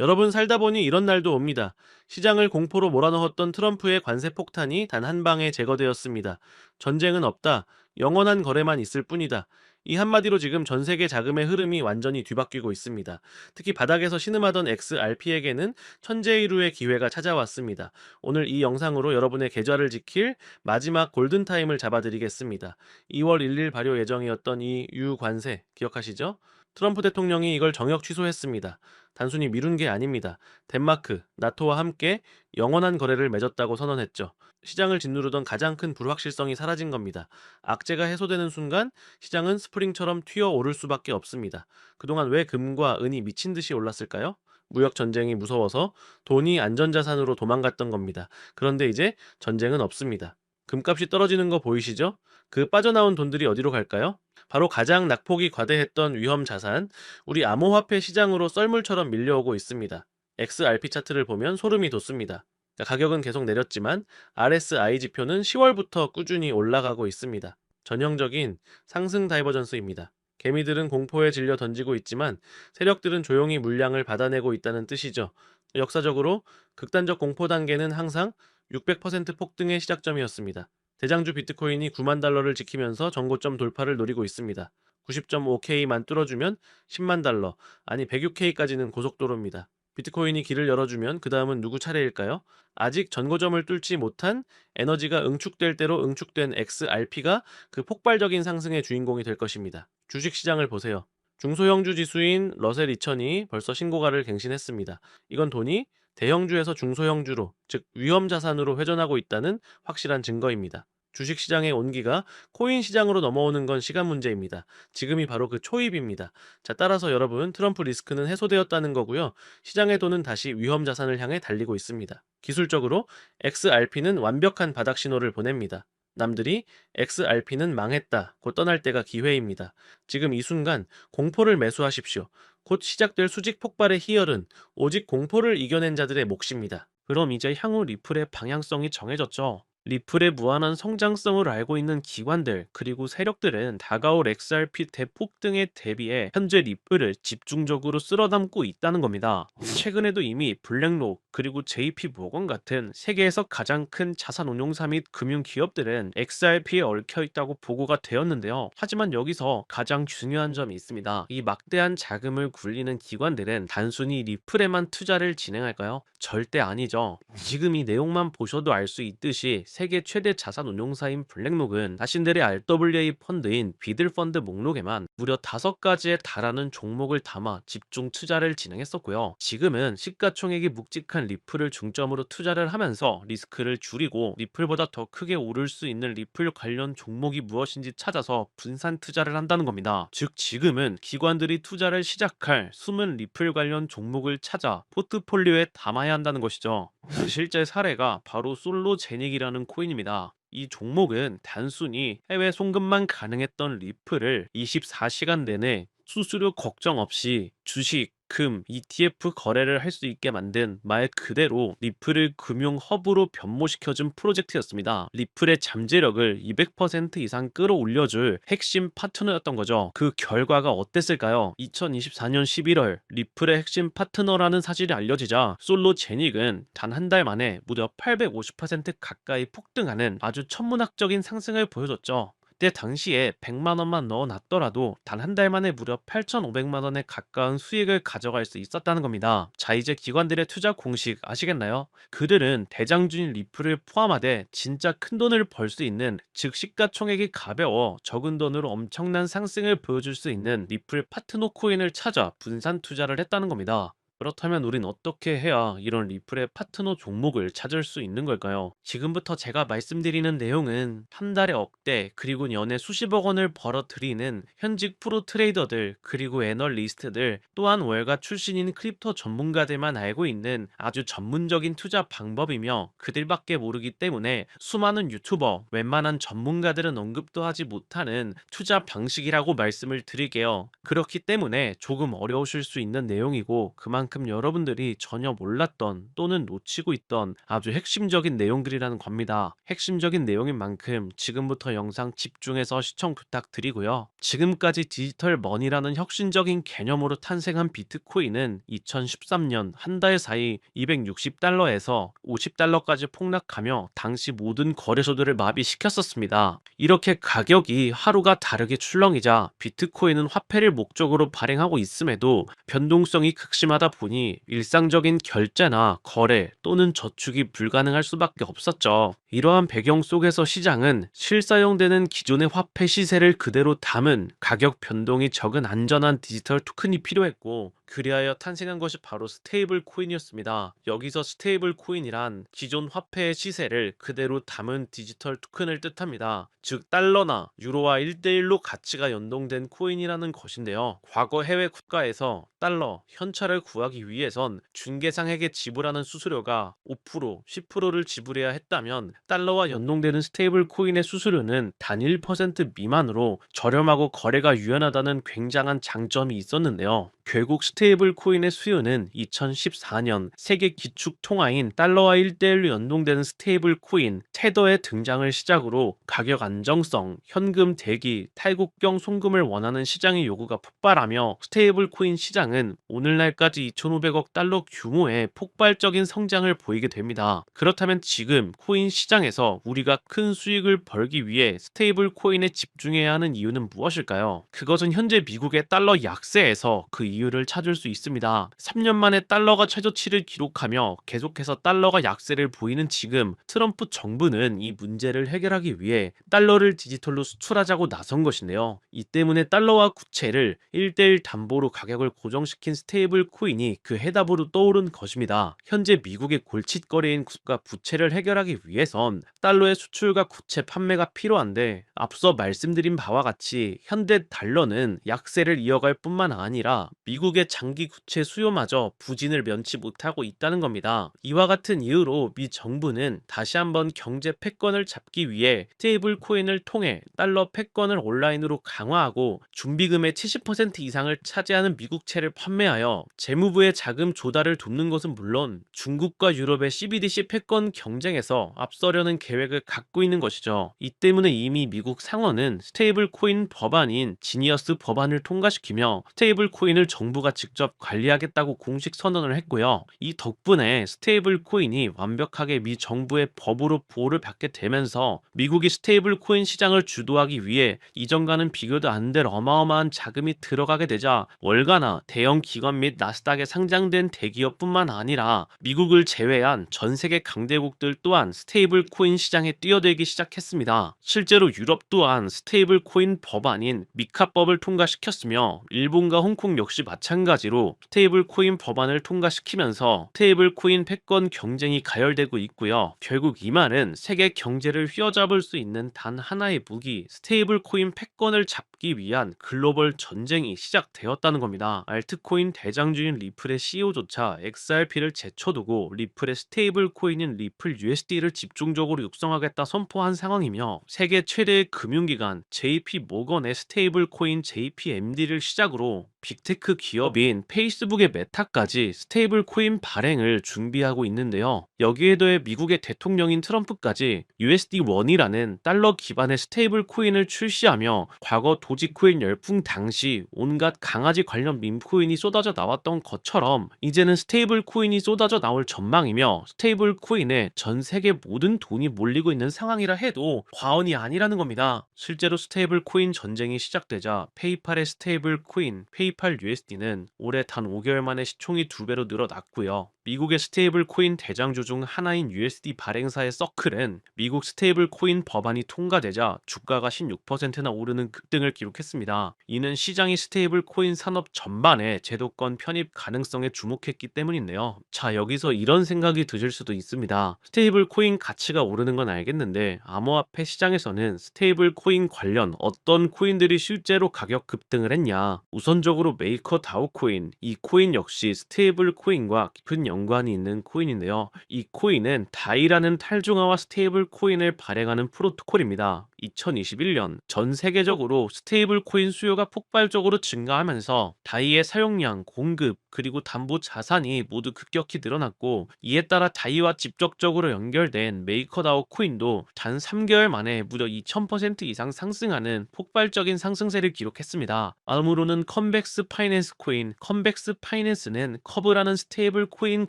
여러분 살다 보니 이런 날도 옵니다. 시장을 공포로 몰아넣었던 트럼프의 관세 폭탄이 단 한 방에 제거되었습니다. 전쟁은 없다. 영원한 거래만 있을 뿐이다. 이 한마디로 지금 전 세계 자금의 흐름이 완전히 뒤바뀌고 있습니다. 특히 바닥에서 신음하던 XRP에게는 천재이루의 기회가 찾아왔습니다. 오늘 이 영상으로 여러분의 계좌를 지킬 마지막 골든타임을 잡아드리겠습니다. 2월 1일 발효 예정이었던 이 유관세 기억하시죠? 트럼프 대통령이 이걸 정역 취소했습니다. 단순히 미룬 게 아닙니다. 덴마크, 나토와 함께 영원한 거래를 맺었다고 선언했죠. 시장을 짓누르던 가장 큰 불확실성이 사라진 겁니다. 악재가 해소되는 순간 시장은 스프링처럼 튀어 오를 수밖에 없습니다. 그동안 왜 금과 은이 미친 듯이 올랐을까요? 무역 전쟁이 무서워서 돈이 안전자산으로 도망갔던 겁니다. 그런데 이제 전쟁은 없습니다. 금값이 떨어지는 거 보이시죠? 그 빠져나온 돈들이 어디로 갈까요? 바로 가장 낙폭이 과대했던 위험 자산, 우리 암호화폐 시장으로 썰물처럼 밀려오고 있습니다. XRP 차트를 보면 소름이 돋습니다. 가격은 계속 내렸지만 RSI 지표는 10월부터 꾸준히 올라가고 있습니다. 전형적인 상승 다이버전스입니다. 개미들은 공포에 질려 던지고 있지만 세력들은 조용히 물량을 받아내고 있다는 뜻이죠. 역사적으로 극단적 공포 단계는 항상 600% 폭등의 시작점이었습니다. 대장주 비트코인이 9만 달러를 지키면서 정고점 돌파를 노리고 있습니다. 90.5K만 뚫어주면 10만 달러, 아니 106K까지는 고속도로입니다. 비트코인이 길을 열어주면 그 다음은 누구 차례일까요? 아직 전고점을 뚫지 못한 에너지가 응축될 대로 응축된 XRP가 그 폭발적인 상승의 주인공이 될 것입니다. 주식시장을 보세요. 중소형주 지수인 러셀 2000이 벌써 신고가를 갱신했습니다. 이건 돈이 대형주에서 중소형주로, 즉 위험 자산으로 회전하고 있다는 확실한 증거입니다. 주식 시장의 온기가 코인 시장으로 넘어오는 건 시간 문제입니다. 지금이 바로 그 초입입니다. 자, 따라서 여러분, 트럼프 리스크는 해소되었다는 거고요. 시장의 돈은 다시 위험 자산을 향해 달리고 있습니다. 기술적으로 XRP는 완벽한 바닥 신호를 보냅니다. 남들이 XRP는 망했다. 곧 떠날 때가 기회입니다. 지금 이 순간 공포를 매수하십시오. 곧 시작될 수직 폭발의 희열은 오직 공포를 이겨낸 자들의 몫입니다. 그럼 이제 향후 리플의 방향성이 정해졌죠. 리플의 무한한 성장성을 알고 있는 기관들 그리고 세력들은 다가올 XRP 대폭 등에 대비해 현재 리플을 집중적으로 쓸어담고 있다는 겁니다. 최근에도 이미 블랙록 그리고 JP 모건 같은 세계에서 가장 큰 자산 운용사 및 금융 기업들은 XRP에 얽혀 있다고 보고가 되었는데요. 하지만 여기서 가장 중요한 점이 있습니다. 이 막대한 자금을 굴리는 기관들은 단순히 리플에만 투자를 진행할까요? 절대 아니죠. 지금 이 내용만 보셔도 알 수 있듯이 세계 최대 자산 운용사인 블랙록은 자신들의 RWA 펀드인 비들 펀드 목록에만 무려 다섯 가지에 달하는 종목을 담아 집중 투자를 진행했었고요. 지금은 시가총액이 묵직한 리플을 중점으로 투자를 하면서 리스크를 줄이고 리플보다 더 크게 오를 수 있는 리플 관련 종목이 무엇인지 찾아서 분산 투자를 한다는 겁니다. 즉 지금은 기관들이 투자를 시작할 숨은 리플 관련 종목을 찾아 포트폴리오에 담아야 한다는 것이죠. 그 실제 사례가 바로 솔로 제닉이라는 코인입니다. 이 종목은 단순히 해외 송금만 가능했던 리플을 24시간 내내 수수료 걱정 없이 주식, 금, ETF 거래를 할 수 있게 만든 말 그대로 리플을 금융 허브로 변모시켜준 프로젝트였습니다. 리플의 잠재력을 200% 이상 끌어올려줄 핵심 파트너였던 거죠. 그 결과가 어땠을까요? 2024년 11월 리플의 핵심 파트너라는 사실이 알려지자 솔로 제닉은 단 한 달 만에 무려 850% 가까이 폭등하는 아주 천문학적인 상승을 보여줬죠. 그때 당시에 100만 원만 넣어놨더라도 단 한 달 만에 무려 8,500만 원에 가까운 수익을 가져갈 수 있었다는 겁니다. 자 이제 기관들의 투자 공식 아시겠나요? 그들은 대장주인 리플을 포함하되 진짜 큰 돈을 벌 수 있는 즉 시가총액이 가벼워 적은 돈으로 엄청난 상승을 보여줄 수 있는 리플 파트너 코인을 찾아 분산 투자를 했다는 겁니다. 그렇다면 우린 어떻게 해야 이런 리플의 파트너 종목을 찾을 수 있는 걸까요? 지금부터 제가 말씀드리는 내용은 한 달에 억대 그리고 연에 수십억 원을 벌어들이는 현직 프로 트레이더들 그리고 애널리스트들 또한 월가 출신인 크립토 전문가들만 알고 있는 아주 전문적인 투자 방법이며 그들밖에 모르기 때문에 수많은 유튜버 웬만한 전문가들은 언급도 하지 못하는 투자 방식이라고 말씀을 드릴게요. 그렇기 때문에 조금 어려우실 수 있는 내용이고 그만 그만큼 여러분들이 전혀 몰랐던 또는 놓치고 있던 아주 핵심적인 내용들이라는 겁니다. 핵심적인 내용인 만큼 지금부터 영상 집중해서 시청 부탁드리고요. 지금까지 디지털 머니라는 혁신적인 개념으로 탄생한 비트코인은 2013년 한 달 사이 260달러에서 50달러까지 폭락하며 당시 모든 거래소들을 마비시켰었습니다. 이렇게 가격이 하루가 다르게 출렁이자 비트코인은 화폐를 목적으로 발행하고 있음에도 변동성이 극심하다 보니 일상적인 결제나 거래 또는 저축이 불가능할 수밖에 없었죠. 이러한 배경 속에서 시장은 실사용되는 기존의 화폐 시세를 그대로 담은 가격 변동이 적은 안전한 디지털 토큰이 필요했고 그리하여 탄생한 것이 바로 스테이블 코인이었습니다. 여기서 스테이블 코인이란 기존 화폐의 시세를 그대로 담은 디지털 토큰을 뜻합니다. 즉 달러나 유로와 1대1로 가치가 연동된 코인이라는 것인데요. 과거 해외 국가에서 달러, 현찰을 구하기 위해선 중개상에게 지불하는 수수료가 5%, 10%를 지불해야 했다면 달러와 연동되는 스테이블 코인의 수수료는 단 1% 미만으로 저렴하고 거래가 유연하다는 굉장한 장점이 있었는데요. 결국 스테이블 코인의 수요는 2014년 세계 기축 통화인 달러와 1대1로 연동되는 스테이블 코인 테더의 등장을 시작으로 가격 안정성, 현금 대기, 탈국경 송금을 원하는 시장의 요구가 폭발하며 스테이블 코인 시장은 오늘날까지 2,500억 달러 규모의 폭발적인 성장을 보이게 됩니다. 그렇다면 지금 코인 시장에서 우리가 큰 수익을 벌기 위해 스테이블 코인에 집중해야 하는 이유는 무엇일까요? 그것은 현재 미국의 달러 약세에서 그 이유를 찾을 수 있습니다. 3년 만에 달러가 최저치를 기록하며 계속해서 달러가 약세를 보이는 지금 트럼프 정부는 이 문제를 해결하기 위해 달러를 디지털로 수출하자고 나선 것인데요. 이 때문에 달러와 구체를 1대1 담보로 가격을 고정시킨 스테이블 코인이 그 해답으로 떠오른 것입니다. 현재 미국의 골칫거리인 국가 부채를 해결하기 위해선 달러의 수출과 구체 판매가 필요한데 앞서 말씀드린 바와 같이 현대 달러는 약세를 이어갈 뿐만 아니라 미국의 장기 구체 수요마저 부진을 면치 못하고 있다는 겁니다. 이와 같은 이유로 미 정부는 다시 한번 경제 패권을 잡기 위해 스테이블 코인을 통해 달러 패권을 온라인으로 강화하고 준비금의 70% 이상을 차지하는 미국채를 판매하여 재무부의 자금 조달을 돕는 것은 물론 중국과 유럽의 CBDC 패권 경쟁에서 앞서려는 계획을 갖고 있는 것이죠. 이 때문에 이미 미국 상원은 스테이블 코인 법안인 지니어스 법안을 통과시키며 스테이블 코인을 정부가 직접 관리하겠다고 공식 선언을 했고요. 이 덕분에 스테이블 코인이 완벽하게 미 정부의 법으로 보호를 받게 되면서 미국이 스테이블 코인 시장을 주도하기 위해 이전과는 비교도 안 될 어마어마한 자금이 들어가게 되자 월가나 대형 기관 및 나스닥에 상장된 대기업뿐만 아니라 미국을 제외한 전 세계 강대국들 또한 스테이블 코인 시장에 뛰어들기 시작했습니다. 실제로 유럽 또한 스테이블 코인 법안인 미카법을 통과시켰으며 일본과 홍콩 역시 마찬가지로 스테이블 코인 법안을 통과시키면서 스테이블 코인 패권 경쟁이 가열되고 있고요. 결국 이 말은 세계 경제를 휘어잡을 수 있는 단 하나의 무기 스테이블 코인 패권을 잡기 위한 글로벌 전쟁이 시작되었다는 겁니다. 알트코인 대장주인 리플의 CEO조차 XRP를 제쳐두고 리플의 스테이블 코인인 리플 USD를 집중적으로 육성하겠다 선포한 상황이며 세계 최대의 금융기관 JP 모건의 스테이블 코인 JPMD를 시작으로 빅테크 기업인 페이스북의 메타까지 스테이블 코인 발행을 준비하고 있는데요. 여기에 더해 미국의 대통령인 트럼프까지 USD1이라는 달러 기반의 스테이블 코인을 출시하며 과거 도지코인 열풍 당시 온갖 강아지 관련 밈코인이 쏟아져 나왔던 것처럼 이제는 스테이블 코인이 쏟아져 나올 전망이며 스테이블 코인에 전 세계 모든 돈이 몰리고 있는 상황이라 해도 과언이 아니라는 겁니다. 실제로 스테이블 코인 전쟁이 시작되자 페이팔의 스테이블 코인 페이팔 USD 는 올해 단 5개월 만에 시총이 두 배로 늘어났고요. 미국의 스테이블 코인 대장주 중 하나인 USD 발행사의 서클은 미국 스테이블 코인 법안이 통과되자 주가가 16%나 오르는 급등을 기록했습니다. 이는 시장이 스테이블 코인 산업 전반에 제도권 편입 가능성에 주목했기 때문인데요. 자, 여기서 이런 생각이 드실 수도 있습니다. 스테이블 코인 가치가 오르는 건 알겠는데 암호화폐 시장에서는 스테이블 코인 관련 어떤 코인들이 실제로 가격 급등을 했냐? 우선적으로 메이커 다오 코인, 이 코인 역시 스테이블 코인과 깊은 연 관이 있는 코인인데요. 이 코인은 다이라는 탈중화와 스테이블 코인을 발행하는 프로토콜입니다. 2021년 전 세계적으로 스테이블 코인 수요가 폭발적으로 증가하면서 다이의 사용량, 공급, 그리고 담보 자산이 모두 급격히 늘어났고 이에 따라 다이와 직접적으로 연결된 메이커다오 코인도 단 3개월 만에 무려 2000% 이상 상승하는 폭발적인 상승세를 기록했습니다. 다음으로는 컴백스 파이낸스 코인, 컴백스 파이낸스는 커브라는 스테이블 코인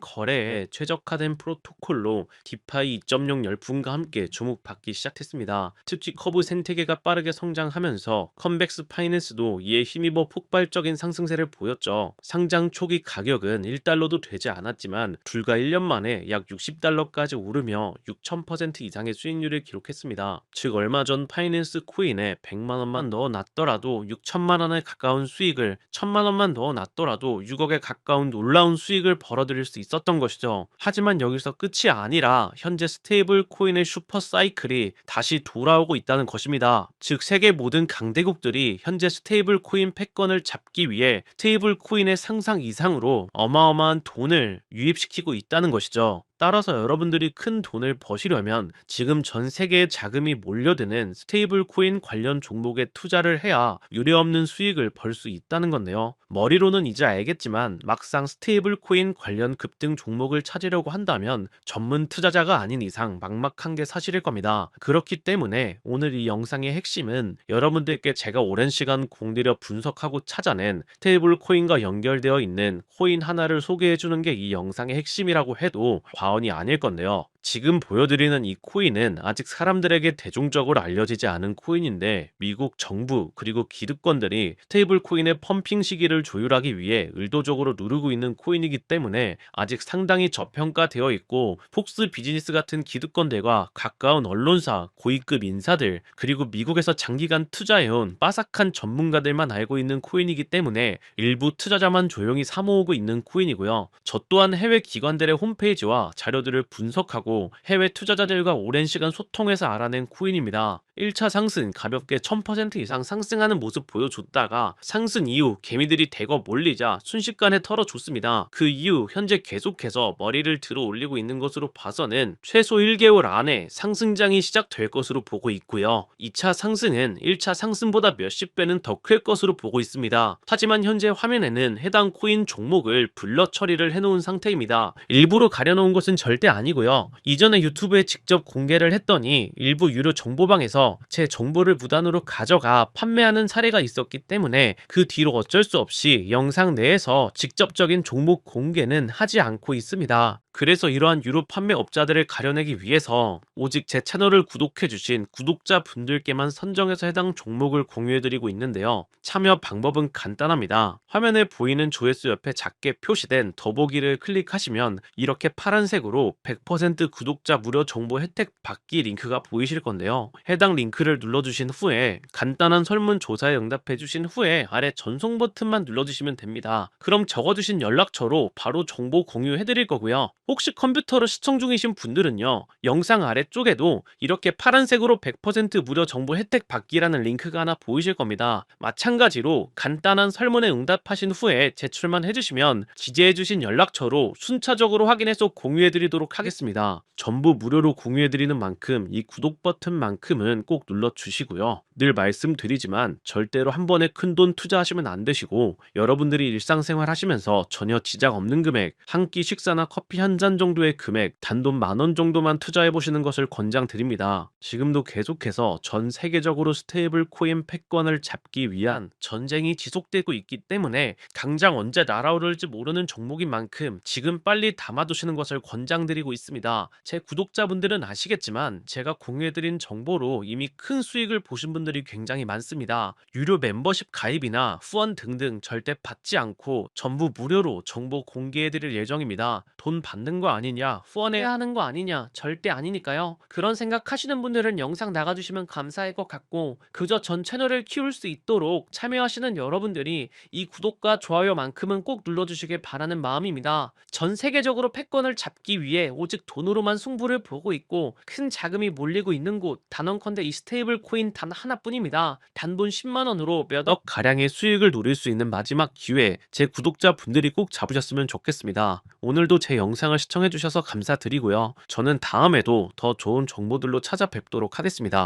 거래에 최적화된 프로토콜로 디파이 2.0 열풍과 함께 주목받기 시작했습니다. 특히 커브 생태계가 빠르게 성장하면서 컴백스 파이낸스도 이에 힘입어 폭발적인 상승세를 보였죠. 상장 초기 가격은 1달러도 되지 않았지만 불과 1년 만에 약 60달러까지 오르며 6000% 이상의 수익률을 기록했습니다. 즉 얼마 전 파이낸스 코인에 100만 원만 더 놨더라도 6천만 원에 가까운 수익을 1000만 원만 더 놨더라도 6억에 가까운 놀라운 수익을 벌어들일 수 있었던 것이죠. 하지만 여기서 끝이 아니라 현재 스테이블 코인의 슈퍼 사이클이 다시 돌아오고 있다 는 것입니다. 즉 세계 모든 강대국들이 현재 스테이블 코인 패권을 잡기 위해 스테이블 코인의 상상 이상으로 어마어마한 돈을 유입시키고 있다는 것이죠. 따라서 여러분들이 큰 돈을 버시려면 지금 전 세계에 자금이 몰려드는 스테이블 코인 관련 종목에 투자를 해야 유례없는 수익을 벌 수 있다는 건데요. 머리로는 이제 알겠지만 막상 스테이블 코인 관련 급등 종목을 찾으려고 한다면 전문 투자자가 아닌 이상 막막한 게 사실일 겁니다. 그렇기 때문에 오늘 이 영상의 핵심은 여러분들께 제가 오랜 시간 공들여 분석하고 찾아낸 스테이블 코인과 연결되어 있는 코인 하나를 소개해 주는 게 이 영상의 핵심이라고 해도 과 언이 아닐 건데요. 지금 보여드리는 이 코인은 아직 사람들에게 대중적으로 알려지지 않은 코인인데 미국 정부 그리고 기득권들이 스테이블 코인의 펌핑 시기를 조율하기 위해 의도적으로 누르고 있는 코인이기 때문에 아직 상당히 저평가되어 있고 폭스 비즈니스 같은 기득권들과 가까운 언론사, 고위급 인사들 그리고 미국에서 장기간 투자해온 빠삭한 전문가들만 알고 있는 코인이기 때문에 일부 투자자만 조용히 사모으고 있는 코인이고요. 저 또한 해외 기관들의 홈페이지와 자료들을 분석하고 해외 투자자들과 오랜 시간 소통해서 알아낸 코인입니다. 1차 상승 가볍게 1000% 이상 상승하는 모습 보여줬다가 상승 이후 개미들이 대거 몰리자 순식간에 털어줬습니다. 그 이후 현재 계속해서 머리를 들어 올리고 있는 것으로 봐서는 최소 1개월 안에 상승장이 시작될 것으로 보고 있고요. 2차 상승은 1차 상승보다 몇십 배는 더 클 것으로 보고 있습니다. 하지만 현재 화면에는 해당 코인 종목을 블러 처리를 해놓은 상태입니다. 일부러 가려놓은 것은 절대 아니고요. 이전에 유튜브에 직접 공개를 했더니 일부 유료 정보방에서 제 정보를 무단으로 가져가 판매하는 사례가 있었기 때문에 그 뒤로 어쩔 수 없이 영상 내에서 직접적인 종목 공개는 하지 않고 있습니다. 그래서 이러한 유료 판매업자들을 가려내기 위해서 오직 제 채널을 구독해주신 구독자분들께만 선정해서 해당 종목을 공유해드리고 있는데요. 참여 방법은 간단합니다. 화면에 보이는 조회수 옆에 작게 표시된 더보기를 클릭하시면 이렇게 파란색으로 100% 구독자 무료 정보 혜택 받기 링크가 보이실 건데요. 해당 링크를 눌러주신 후에 간단한 설문조사에 응답해주신 후에 아래 전송 버튼만 눌러주시면 됩니다. 그럼 적어주신 연락처로 바로 정보 공유해드릴 거고요. 혹시 컴퓨터로 시청 중이신 분들은요, 영상 아래쪽에도 이렇게 파란색으로 100% 무료 정보 혜택 받기라는 링크가 하나 보이실 겁니다. 마찬가지로 간단한 설문에 응답하신 후에 제출만 해주시면 지지해주신 연락처로 순차적으로 확인해서 공유해드리도록 하겠습니다. 전부 무료로 공유해드리는 만큼 이 구독 버튼만큼은 꼭 눌러주시고요. 늘 말씀드리지만 절대로 한 번에 큰 돈 투자하시면 안 되시고 여러분들이 일상생활 하시면서 전혀 지장 없는 금액, 한 끼 식사나 커피 한잔 정도의 금액, 단돈 만 원 정도만 투자해 보시는 것을 권장드립니다. 지금도 계속해서 전 세계적으로 스테이블 코인 패권을 잡기 위한 전쟁이 지속되고 있기 때문에 당장 언제 날아오를지 모르는 종목인 만큼 지금 빨리 담아두시는 것을 권장드리고 있습니다. 제 구독자분들은 아시겠지만 제가 공유해드린 정보로 이미 큰 수익을 보신 분들이 굉장히 많습니다. 유료 멤버십 가입이나 후원 등등 절대 받지 않고 전부 무료로 정보 공개해드릴 예정입니다. 돈 받는 거 아니냐, 후원해야 하는 거 아니냐, 절대 아니니까요. 그런 생각하시는 분들은 영상 나가주시면 감사할 것 같고 그저 전 채널을 키울 수 있도록 참여하시는 여러분들이 이 구독과 좋아요만큼은 꼭 눌러주시길 바라는 마음입니다. 전 세계적으로 패권을 잡기 위해 오직 돈으로만 승부를 보고 있고 큰 자금이 몰리고 있는 곳 단언컨대 이 스테이블 코인 단 하나뿐입니다. 단돈 10만 원으로 몇 억 가량의 수익을 노릴 수 있는 마지막 기회 제 구독자 분들이 꼭 잡으셨으면 좋겠습니다. 오늘도 제 영상을 시청해주셔서 감사드리고요. 저는 다음에도 더 좋은 정보들로 찾아뵙도록 하겠습니다.